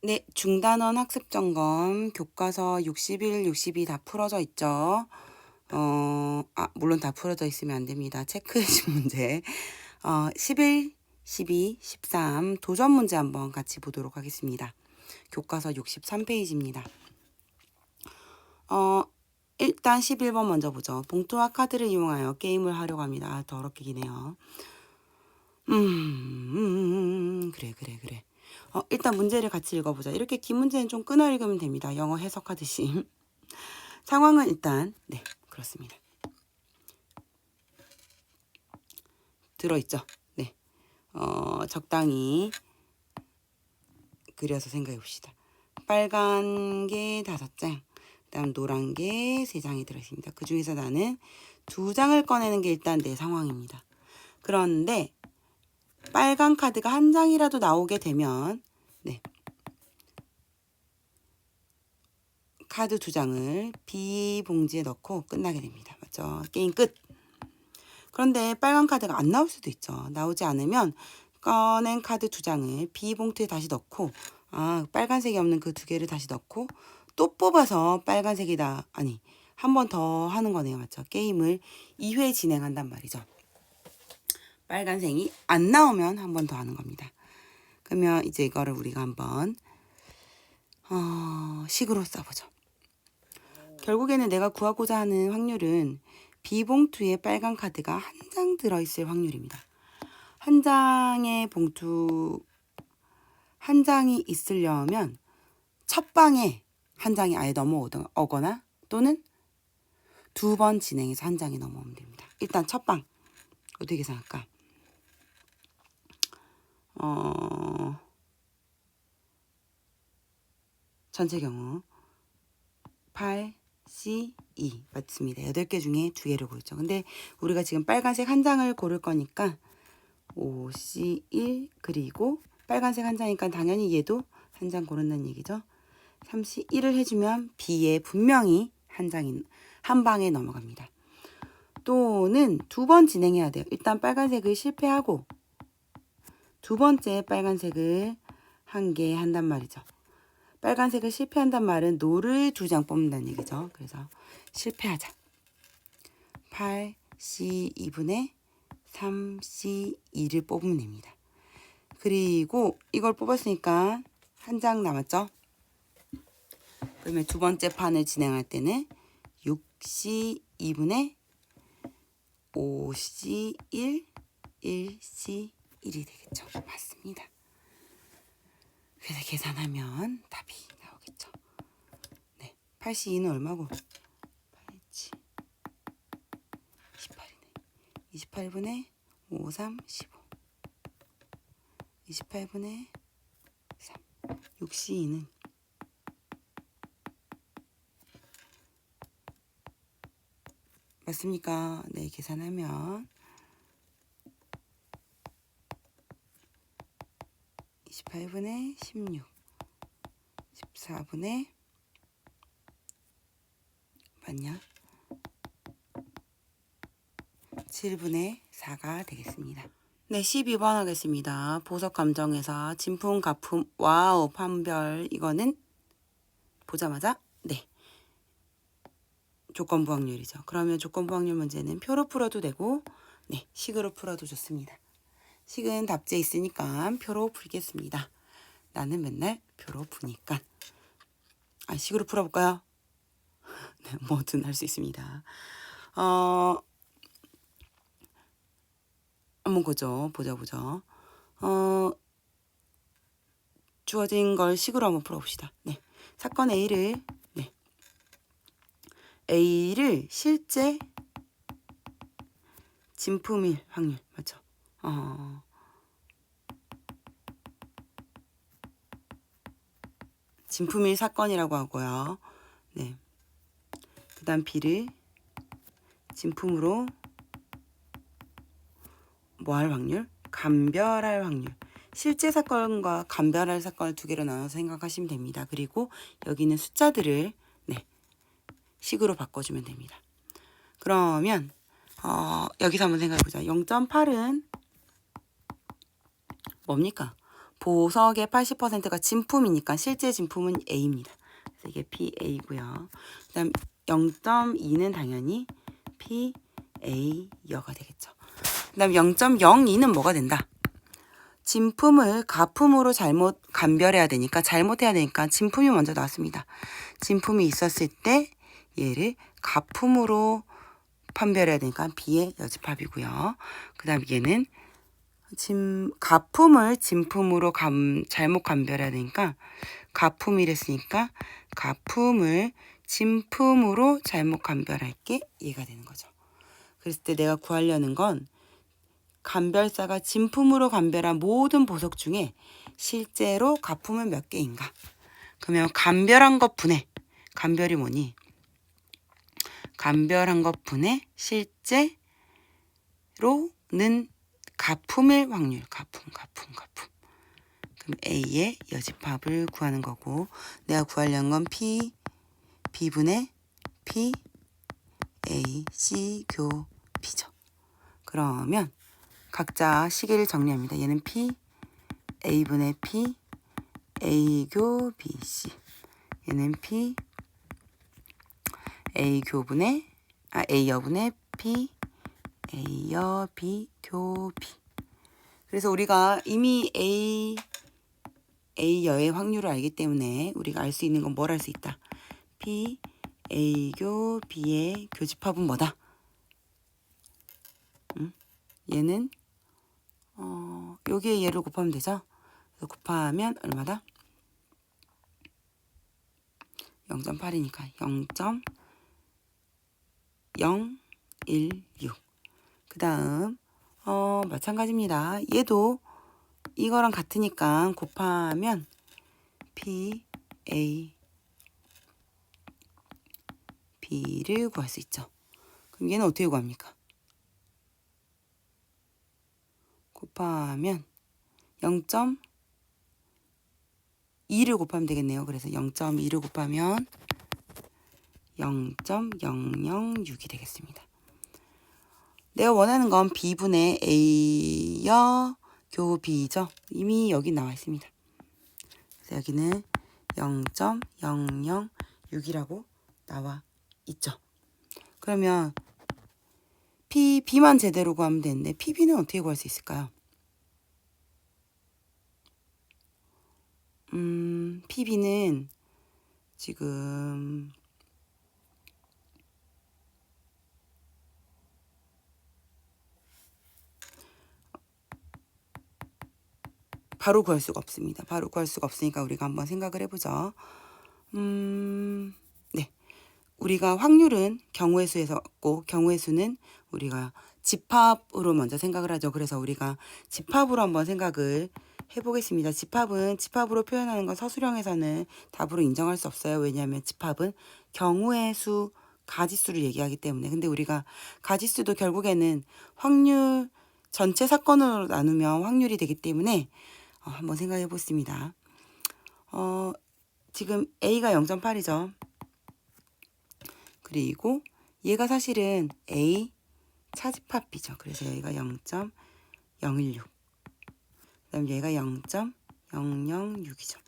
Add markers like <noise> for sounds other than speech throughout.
네, 중단원 학습 점검 교과서 61, 62 다 풀어져 있죠. 어, 아, 물론 다 풀어져 있으면 안 됩니다. 체크해준 문제. 어, 11, 12, 13 도전 문제 한번 같이 보도록 하겠습니다. 교과서 63페이지입니다. 어, 일단 11번 먼저 보죠. 봉투와 카드를 이용하여 게임을 하려고 합니다. 아, 더럽게 기네요. 음, 음, 음, 그래, 그래, 그래. 어, 일단 문제를 같이 읽어보자. 이렇게 긴 문제는 좀 끊어 읽으면 됩니다. 영어 해석하듯이. <laughs> 상황은 일단, 네, 그렇습니다. 들어있죠? 네. 어, 적당히 그려서 생각해 봅시다. 빨간 게 다섯 장, 그다음 노란 게 세 장이 들어있습니다. 그 중에서 나는 두 장을 꺼내는 게 일단 내 상황입니다. 그런데 빨간 카드가 한 장이라도 나오게 되면 네. 카드 두 장을 B 봉지에 넣고 끝나게 됩니다. 맞죠? 게임 끝. 그런데 빨간 카드가 안 나올 수도 있죠. 나오지 않으면 꺼낸 카드 두 장을 B 봉투에 다시 넣고 아, 빨간색이 없는 그 두 개를 다시 넣고 또 뽑아서 빨간색이다. 아니, 한 번 더 하는 거네요. 맞죠? 게임을 2회 진행한단 말이죠. 빨간색이 안 나오면 한 번 더 하는 겁니다. 그러면 이제 이거를 우리가 한번 어, 식으로 써보죠. 결국에는 내가 구하고자 하는 확률은 B봉투에 빨간 카드가 한 장 들어있을 확률입니다. 한 장의 봉투 한 장이 있으려면 첫 방에 한 장이 아예 넘어오거나 또는 두 번 진행해서 한 장이 넘어오면 됩니다. 일단 첫 방 어떻게 계산할까? 어, 전체 경우 8, C, 2 맞습니다. 8개 중에 두 개를 고르죠. 근데 우리가 지금 빨간색 한 장을 고를 거니까 5, C, 1 그리고 빨간색 한 장이니까 당연히 얘도 한 장 고른다는 얘기죠. 3, C, 1을 해주면 B에 분명히 한 장이 한 방에 넘어갑니다. 또는 두 번 진행해야 돼요. 일단 빨간색을 실패하고 두 번째 빨간색을 한 개 한단 말이죠. 빨간색을 실패한단 말은 노를 두 장 뽑는다는 얘기죠. 그래서 실패하자. 8, C 2분의 3, C 2를 뽑으면 됩니다. 그리고 이걸 뽑았으니까 한 장 남았죠. 그러면 두 번째 판을 진행할 때는 6C 2분의 5C 1, 1C 1이 되겠죠. 맞습니다. 그래서 계산하면 답이 나오겠죠. 네. 8C2는 얼마고? 8C 28이네. 28분의 5, 3, 15. 28분의 3. 6C2는 맞습니까? 네, 계산하면 28분의 16, 14분의 맞냐? 7분의 4가 되겠습니다. 네, 12번 하겠습니다. 보석 감정에서 진품, 가품, 와우, 판별 이거는 보자마자 네. 조건부 확률이죠. 그러면 조건부 확률 문제는 표로 풀어도 되고 네, 식으로 풀어도 좋습니다. 식은 답제 있으니까 표로 풀겠습니다. 나는 맨날 표로 푸니까. 아, 식으로 풀어볼까요? <laughs> 네, 뭐든 할 수 있습니다. 어, 한번 보죠. 보자, 보자. 어, 주어진 걸 식으로 한번 풀어봅시다. 네. 사건 A를, 네. A를 실제 진품일 확률? 어, 진품일 사건이라고 하고요. 네. 그 다음 B를 진품으로 뭐 할 확률? 감별할 확률. 실제 사건과 감별할 사건을 두 개로 나눠서 생각하시면 됩니다. 그리고 여기는 숫자들을 네, 식으로 바꿔주면 됩니다. 그러면 어, 여기서 한번 생각해보자. 0.8은 뭡니까? 보석의 80%가 진품이니까 실제 진품은 A입니다. 그래서 이게 PA고요. 그다음 0.2는 당연히 PA여가 되겠죠. 그다음 0.02는 뭐가 된다? 진품을 가품으로 잘못 감별해야 되니까 잘못해야 되니까 진품이 먼저 나왔습니다. 진품이 있었을 때 얘를 가품으로 판별해야 되니까 B의 여집합이고요. 그 다음 얘는 진 가품을 진품으로 감, 잘못 감별해야 되니까 가품이랬으니까 가품을 진품으로 잘못 감별할 게 얘가 되는 거죠. 그랬을 때 내가 구하려는 건 감별사가 진품으로 감별한 모든 보석 중에 실제로 가품은 몇 개인가? 그러면 감별한 것 분의 감별이 뭐니? 감별한 것 분의 실제로는 가품일 확률. 가품, 가품, 가품. 그럼 A의 여집합을 구하는 거고 내가 구하려는 건 P, B분의 P, A, C, 교, P죠. 그러면 각자 시계를 정리합니다. 얘는 P, A분의 P, A교 B, C. 얘는 P, A교분의, 아, A여분의 P, A여 B, 교 B. 그래서 우리가 이미 A, A여의 확률을 알기 때문에 우리가 알 수 있는 건뭘알수 있다. P, A교 B의 교집합은 뭐다? 음? 얘는 어, 여기에 얘를 곱하면 되죠? 그래서 곱하면 얼마다? 0.8이니까 0.016. 그 다음, 어, 마찬가지입니다. 얘도 이거랑 같으니까 곱하면 P, A, B를 구할 수 있죠. 그럼 얘는 어떻게 구합니까? 곱하면 0.2를 곱하면 되겠네요. 그래서 0.2를 곱하면 0.006이 되겠습니다. 내가 원하는 건 B분의 A여 교 B죠. 이미 여기 나와 있습니다. 그래서 여기는 0.006이라고 나와 있죠. 그러면 P, B만 제대로 구하면 되는데 PB는 어떻게 구할 수 있을까요? 음, PB는 지금 바로 구할 수가 없습니다. 바로 구할 수가 없으니까 우리가 한번 생각을 해보죠. 음, 네. 우리가 확률은 경우의 수에서고 경우의 수는 우리가 집합으로 먼저 생각을 하죠. 그래서 우리가 집합으로 한번 생각을 해보겠습니다. 집합은 집합으로 표현하는 건 서술형에서는 답으로 인정할 수 없어요. 왜냐하면 집합은 경우의 수, 가지수를 얘기하기 때문에. 근데 우리가 가지수도 결국에는 확률 전체 사건으로 나누면 확률이 되기 때문에 어, 한번 생각해 보겠습니다. 어, 지금 A가 0.8이죠. 그리고 얘가 사실은 A 차집합이죠. 그래서 여기가 0.016. 그 다음 얘가 0.006이죠.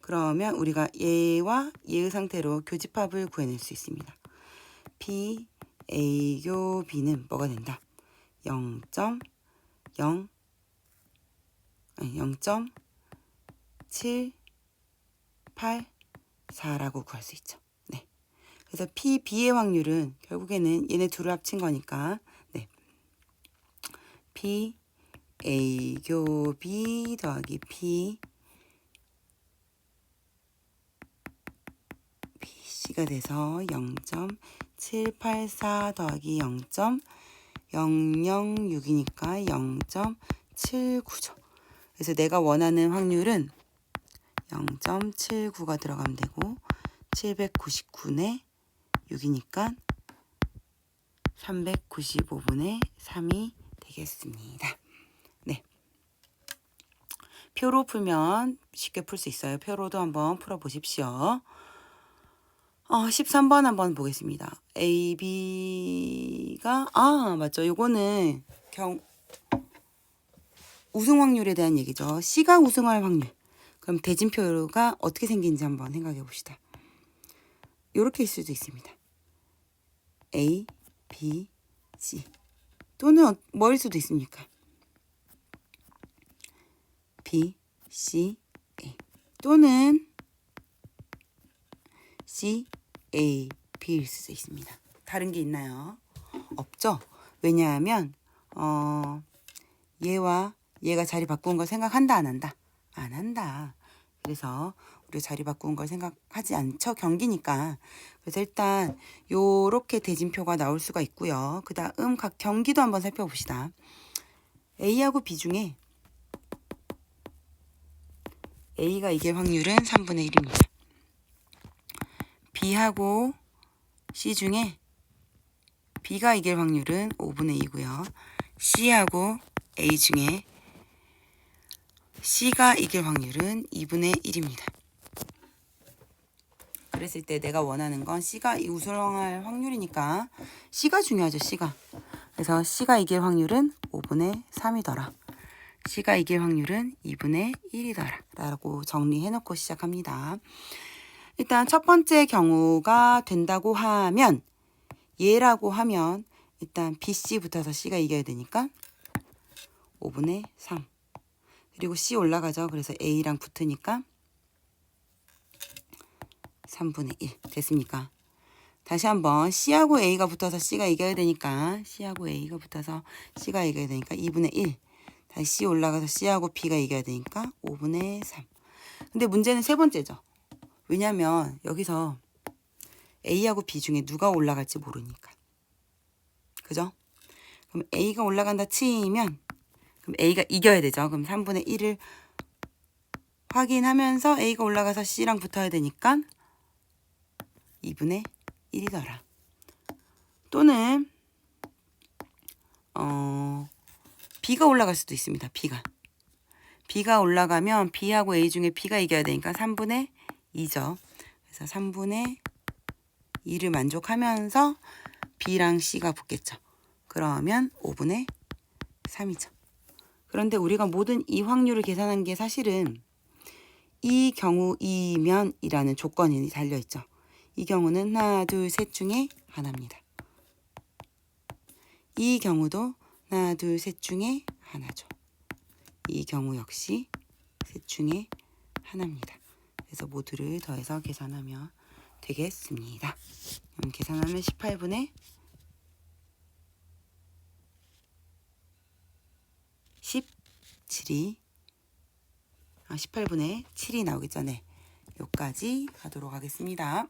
그러면 우리가 얘와 얘의 상태로 교집합을 구해낼 수 있습니다. P, A, 교, B는 뭐가 된다? 0.0 0.784라고 구할 수 있죠. 네. 그래서 P, B의 확률은 결국에는 얘네 둘을 합친 거니까 네. P, A 교 B 더하기 P BC가 돼서 0.784 더하기 0.006이니까 0.79죠. 그래서 내가 원하는 확률은 0.79가 들어가면 되고 799의 6이니까 395분의 3이 되겠습니다. 네. 표로 풀면 쉽게 풀 수 있어요. 표로도 한번 풀어 보십시오. 어, 13번 한번 보겠습니다. A, B가, 아, 맞죠. 요거는 경, 우승 확률에 대한 얘기죠. C가 우승할 확률. 그럼 대진표가 어떻게 생긴지 한번 생각해 봅시다. 이렇게일 수도 있습니다. A, B, C 또는 어- 뭐일 수도 있습니까? B, C, A 또는 C, A, B일 수도 있습니다. 다른 게 있나요? 없죠? 왜냐하면 어, 얘와 얘가 자리 바꾼 걸 생각한다 안 한다? 안 한다. 그래서 우리 자리 바꾼 걸 생각하지 않죠. 경기니까. 그래서 일단 요렇게 대진표가 나올 수가 있고요. 그 다음 각 경기도 한번 살펴봅시다. A하고 B 중에 A가 이길 확률은 3분의 1입니다. B하고 C 중에 B가 이길 확률은 5분의 2고요. C하고 A 중에 C가 이길 확률은 2분의 1입니다. 그랬을 때 내가 원하는 건 C가 우승할 확률이니까 C가 중요하죠, C가. 그래서 C가 이길 확률은 5분의 3이더라. C가 이길 확률은 2분의 1이더라. 라고 정리해놓고 시작합니다. 일단 첫 번째 경우가 된다고 하면 얘라고 하면 일단 BC 붙어서 C가 이겨야 되니까 5분의 3 그리고 C 올라가죠. 그래서 A랑 붙으니까 3분의 1 됐습니까? 다시 한번 C하고 A가 붙어서 C가 이겨야 되니까 C하고 A가 붙어서 C가 이겨야 되니까 2분의 1 다시 C 올라가서 C하고 B가 이겨야 되니까 5분의 3 근데 문제는 세 번째죠. 왜냐면 여기서 A하고 B 중에 누가 올라갈지 모르니까. 그죠? 그럼 A가 올라간다 치면 그럼 A가 이겨야 되죠. 그럼 3분의 1을 확인하면서 A가 올라가서 C랑 붙어야 되니까 2분의 1이더라. 또는 어 B가 올라갈 수도 있습니다. B가. B가 올라가면 B하고 A 중에 B가 이겨야 되니까 3분의 2죠. 그래서 3분의 2를 만족하면서 B랑 C가 붙겠죠. 그러면 5분의 3이죠. 그런데 우리가 모든 이 확률을 계산한 게 사실은 이 경우이면 이라는 조건이 달려 있죠. 이 경우는 하나, 둘, 셋 중에 하나입니다. 이 경우도 하나, 둘, 셋 중에 하나죠. 이 경우 역시 셋 중에 하나입니다. 그래서 모두를 더해서 계산하면 되겠습니다. 계산하면 18분의 17이 아 18분의 7이 나오겠죠. 네. 요까지 가도록 하겠습니다.